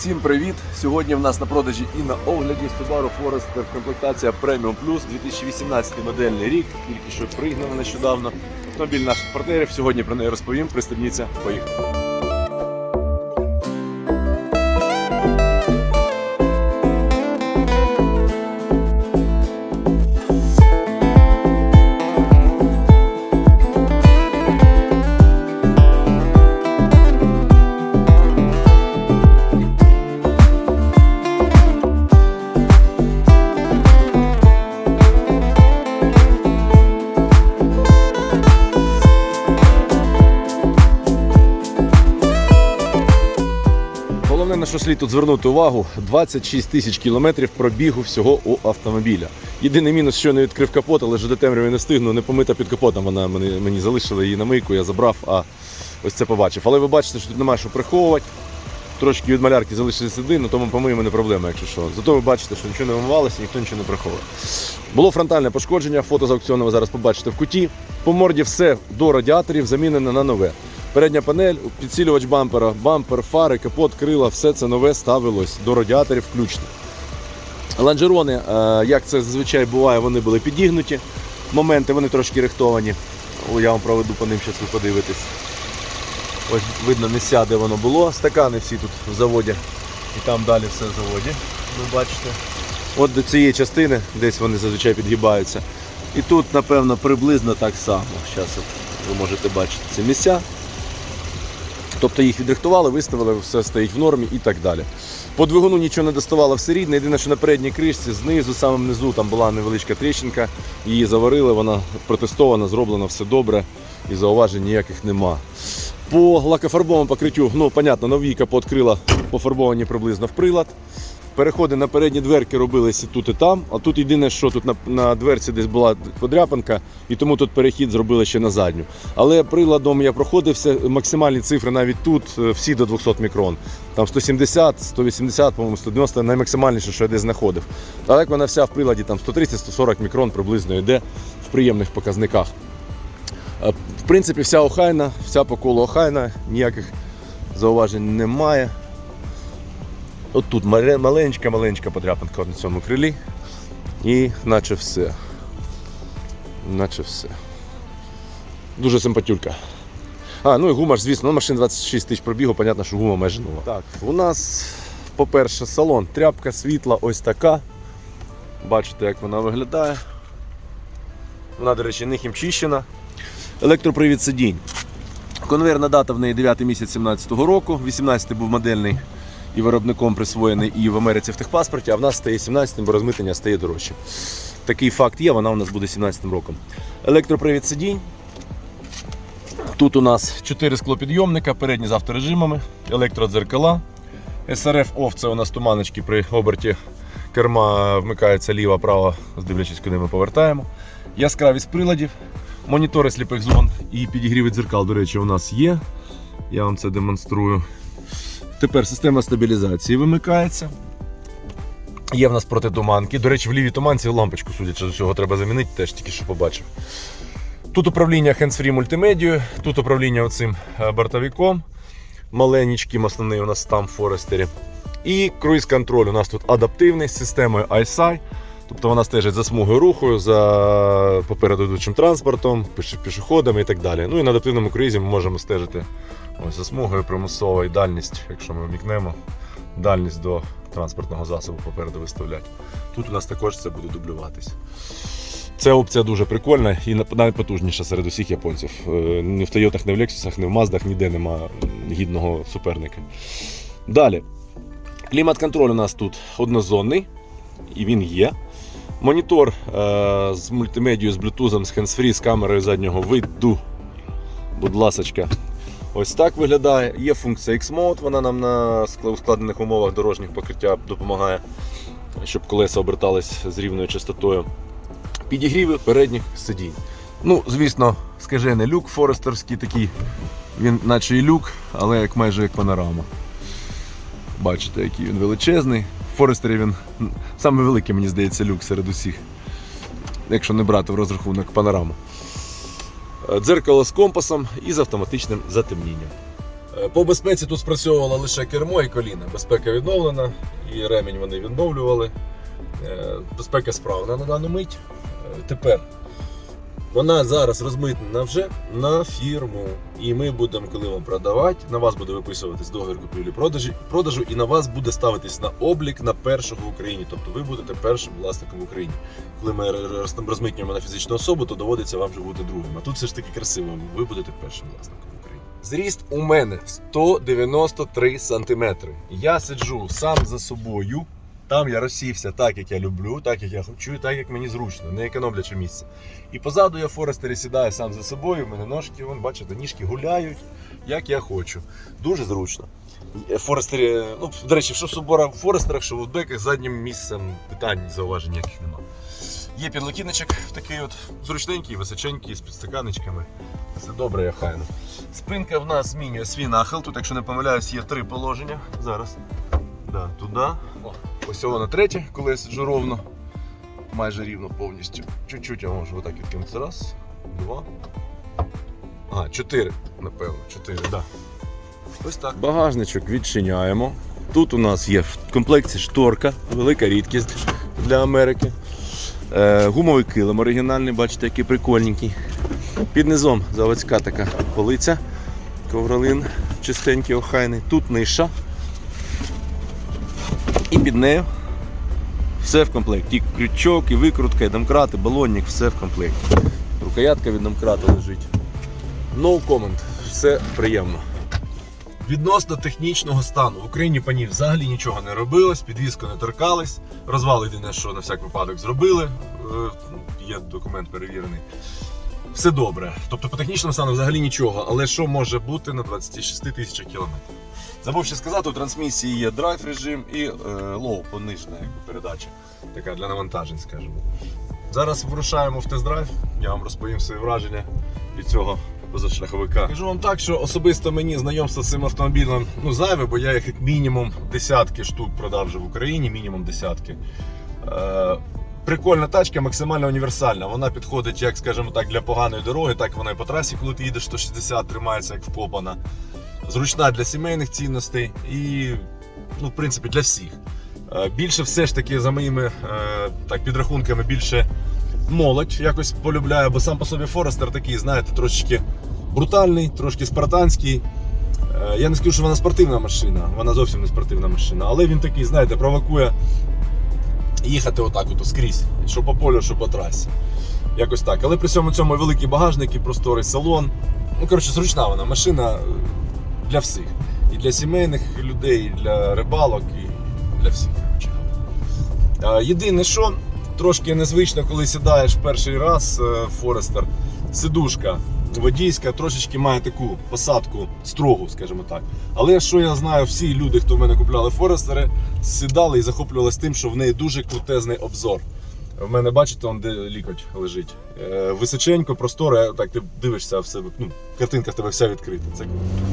Всім привіт! Сьогодні в нас на продажі і на огляді Subaru Forester комплектація Premium Plus 2018 модельний рік. Тільки що пригнана нещодавно. Автомобіль наших партнерів. Сьогодні про неї розповім. Пристебніться, поїхали. Що слід тут звернути увагу: 26 тисяч кілометрів пробігу всього у автомобіля. Єдиний мінус, що не відкрив капот, але вже до темряви не встигну, не помита під капотом. Вона мені, мені залишила її на мийку, я забрав, а ось це побачив. Але ви бачите, що тут немає що приховувати. Трошки від малярки залишилися сліди, на тому помиємо не проблема, якщо що. Зато ви бачите, що нічого не вимивалося, ніхто нічого не приховує. Було фронтальне пошкодження, фото з аукціону ви зараз побачите в куті. По морді все до радіаторів замінене на нове. Передня панель, підсилювач бампера, бампер, фари, капот, крила, все це нове ставилось до радіаторів включно. Ланжерони, е, як це зазвичай буває, вони були підігнуті. Моменти вони трошки рихтовані. Я вам проведу по ним, зараз ви подивитесь. Ось видно місця, де воно було. Стакани всі тут в заводі. І там далі все в заводі. Ви бачите. От до цієї частини, десь вони зазвичай підгибаються. І тут, напевно, приблизно так само. Зараз ви можете бачити ці місця. Тобто їх відрихтували, виставили, все стоїть в нормі і так далі. По двигуну нічого не доставало все рідне. Єдине, що на передній кришці знизу, самим низу, там була невеличка тріщинка, її заварили, вона протестована, зроблена, все добре і зауважень ніяких нема. По лакофарбовому покриттю, ну, понятно, нові капот крила пофарбовані приблизно в прилад. Переходи на передні дверки робилися тут і там, а тут єдине, що тут на, на дверці десь була подряпинка, і тому тут перехід зробили ще на задню. Але приладом я проходився, максимальні цифри навіть тут е, всі до 200 мікрон. Там 170, 180, по-моєму, 190 наймаксимальніше, що я десь знаходив. А так вона вся в приладі там 130-140 мікрон приблизно йде в приємних показниках. Е, В принципі, вся охайна, вся по колу охайна, ніяких зауважень немає. От тут маленька-маленька подряпинка на цьому крилі. І наче все. Наче все. Дуже симпатюлька. А, ну і гума ж, звісно, ну, машин 26 тисяч пробігу, понятно, що гума майже нова. Так, у нас, по-перше, салон, тряпка світла ось така. Бачите, як вона виглядає. Вона, до речі, не хімчищена. Електропривід сидінь. Конверна дата в неї 9 місяць 17-го року. 18-й був модельний і виробником присвоєний і в Америці в техпаспорті, а в нас стає 17-м, бо розмитнення стає дорожче. Такий факт є, вона у нас буде 17-м роком. Електропривід сидінь. Тут у нас 4 склопідйомника, передні з авторежимами, електродзеркала. SRF OFF це у нас туманочки при оберті керма вмикається ліва, права, здивлячись, куди ми повертаємо. Яскравість приладів, монітори сліпих зон і підігріви дзеркал, до речі, у нас є. Я вам це демонструю. Тепер система стабілізації вимикається. Є в нас протитуманки. До речі, в лівій туманці лампочку, судячи з усього, треба замінити, теж тільки що побачив. Тут управління hands-free мультимедією, тут управління оцим е, бортовиком. Маленьким основний у нас там в Форестері. І круїз-контроль у нас тут адаптивний з системою ISI. Тобто вона стежить за смугою руху, за попереду йдучим транспортом, пішоходами і так далі. Ну і на адаптивному круїзі ми можемо стежити ось за смугою примусово і дальність, якщо ми вмікнемо, дальність до транспортного засобу попереду виставляти. Тут у нас також це буде дублюватись. Ця опція дуже прикольна і найпотужніша серед усіх японців. Е, Ні в Тойотах, ні в Лексусах, ні в Маздах ніде нема гідного суперника. Далі. Клімат-контроль у нас тут однозонний, і він є. Монітор е, з мультимедією, з блютузом, з hands-free, з камерою заднього виду. Будь ласочка. Ось так виглядає. Є функція X-Mode, вона нам на ск- складених умовах дорожніх покриття допомагає, щоб колеса обертались з рівною частотою. Підігріви передніх сидінь. Ну, звісно, скажений люк форестерський такий. Він наче і люк, але як майже як панорама. Бачите, який він величезний. Форестері він саме великий, мені здається, люк серед усіх. Якщо не брати в розрахунок панораму. Е, Дзеркало з компасом і з автоматичним затемнінням. Е, По безпеці тут спрацьовувало лише кермо і коліна. Безпека відновлена, і ремінь вони відновлювали. Е, Безпека справна на дану мить. Тепер вона зараз розмитнена вже на фірму. І ми будемо, коли вам продавати, на вас буде виписуватись договір купівлі продажі продажу, і на вас буде ставитись на облік на першого в Україні. Тобто ви будете першим власником в Україні. Коли ми роз- розмитнюємо на фізичну особу, то доводиться вам вже бути другим. А тут все ж таки красиво. Ви будете першим власником в Україні. Зріст у мене 193 сантиметри. Я сиджу сам за собою. Там я розсівся так, як я люблю, так як я хочу, так як мені зручно, не економлячи місце. І позаду я в Форестері сідаю сам за собою, в мене ножки, вон, бачите, ніжки гуляють, як я хочу. Дуже зручно. Е, Форестері, ну, до речі, що в собора в Форестерах, що в Outbackах заднім місцем питань зауважень ніяких немає. Є підлокітничок такий от зручненький, височенький, з підстаканечками. Все добре, я хайно. Спинка в нас змінює свій нахил. Тут, якщо не помиляюсь, є три положення. Зараз. Да, туди. Ось воно третє, коли я сиджу ровно. Майже рівно повністю. Чуть-чуть я можу отак відкинути. Раз, два. А, чотири, напевно. Чотири, так. Да. Ось так. Багажничок відчиняємо. Тут у нас є в комплекті шторка, велика рідкість для Америки. Е, гумовий килим оригінальний, бачите, який прикольненький. Під низом заводська така полиця. Ковролин чистенький, охайний. Тут ниша. Під нею все в комплекті. І крючок, і викрутка, і домкрат, і балонник, все в комплекті. Рукоятка від домкрата лежить. No comment. Все приємно. Відносно технічного стану в Україні по взагалі нічого не робилось, підвізку не торкались. Розвал єдине, що на всяк випадок зробили. Е, Є документ перевірений. Все добре. Тобто по технічному стану взагалі нічого. Але що може бути на 26 тисячах кілометрів? Забув ще сказати, у трансмісії є драйв режим і е, лоу, понижена передача. Така для навантажень, скажімо. Зараз вирушаємо в тест-драйв. Я вам розповім свої враження від цього позашляховика. Кажу вам так, що особисто мені знайомство з цим автомобілем ну, зайве, бо я їх як мінімум десятки штук продав вже в Україні, мінімум десятки. Е, Прикольна тачка, максимально універсальна. Вона підходить, як скажімо так, для поганої дороги, так вона і по трасі, коли ти їдеш 160, тримається як вкопана. Зручна для сімейних цінностей і, ну, в принципі, для всіх. Е, Більше все ж таки, за моїми е, так, підрахунками, більше молодь якось полюбляє, бо сам по собі Форестер такий, знаєте, трошечки брутальний, трошки спартанський. Е, Я не скажу, що вона спортивна машина, вона зовсім не спортивна машина, але він такий, знаєте, провокує їхати отак от скрізь, що по полю, що по трасі. Якось так. Але при цьому цьому великий багажник і просторий салон. Ну, коротше, зручна вона машина для всіх. І для сімейних людей, і для рибалок, і для всіх. Єдине, що трошки незвично, коли сідаєш перший раз е, Форестер, сидушка водійська трошечки має таку посадку строгу, скажімо так. Але що я знаю, всі люди, хто в мене купляли Форестери, сідали і захоплювалися тим, що в неї дуже крутезний обзор. В мене бачите, он де лікоть лежить. Е, Височенько, просторо, так ти дивишся, все, ну, картинка в тебе вся відкрита. Це.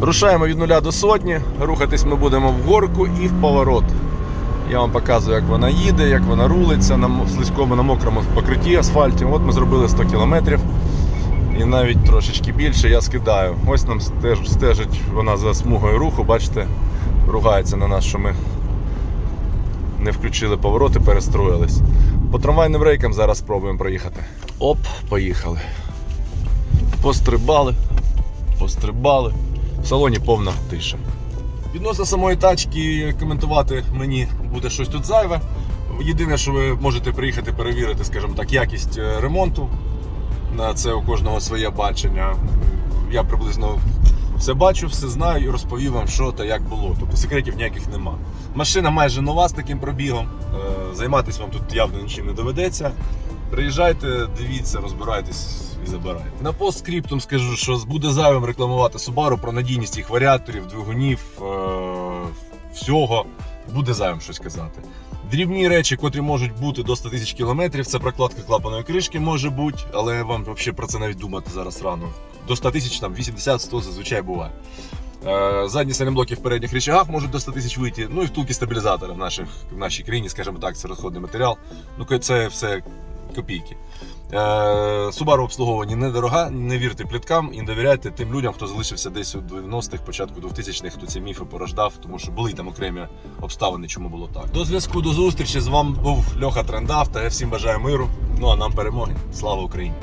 Рушаємо від нуля до сотні. Рухатись ми будемо в горку і в поворот. Я вам показую, як вона їде, як вона рулиться на слизькому, на мокрому покритті асфальті. От ми зробили 100 кілометрів. І навіть трошечки більше я скидаю. Ось нам стеж, стежить вона за смугою руху, бачите, ругається на нас, що ми не включили повороти, перестроїлись. По трамвайним рейкам зараз спробуємо проїхати. Оп, поїхали. Пострибали, пострибали. В салоні повна тиша. Відносно самої тачки коментувати мені буде щось тут зайве. Єдине, що ви можете приїхати перевірити, скажімо так, якість е, ремонту. На це у кожного своє бачення. Я приблизно все бачу, все знаю і розповів вам, що та як було. Тобто секретів ніяких нема. Машина майже нова з таким пробігом. Е, Займатися вам тут явно нічим не доведеться. Приїжджайте, дивіться, розбирайтесь і забирайте. На постскриптум скажу, що буде зайвим рекламувати Subaru про надійність їх варіаторів, двигунів, е, всього. Буде зайвим щось казати. Дрібні речі, котрі можуть бути до 100 тисяч кілометрів, це прокладка клапаної кришки може бути, але вам взагалі про це навіть думати зараз рано. До 100 тисяч там 80-100 зазвичай буває. Е, Задні сайлентблоки в передніх речагах можуть до 100 тисяч вийти. Ну і втулки стабілізатора в, наших, в нашій країні, скажімо так, це розходний матеріал. Ну це все копійки. Е, Subaru обслуговування недорога, не вірте пліткам і довіряйте тим людям, хто залишився десь у 90-х, початку 2000-х, хто ці міфи порождав, тому що були там окремі обставини, чому було так. До зв'язку, до зустрічі. З вами був Льоха Трендав та я всім бажаю миру. Ну а нам перемоги. Слава Україні!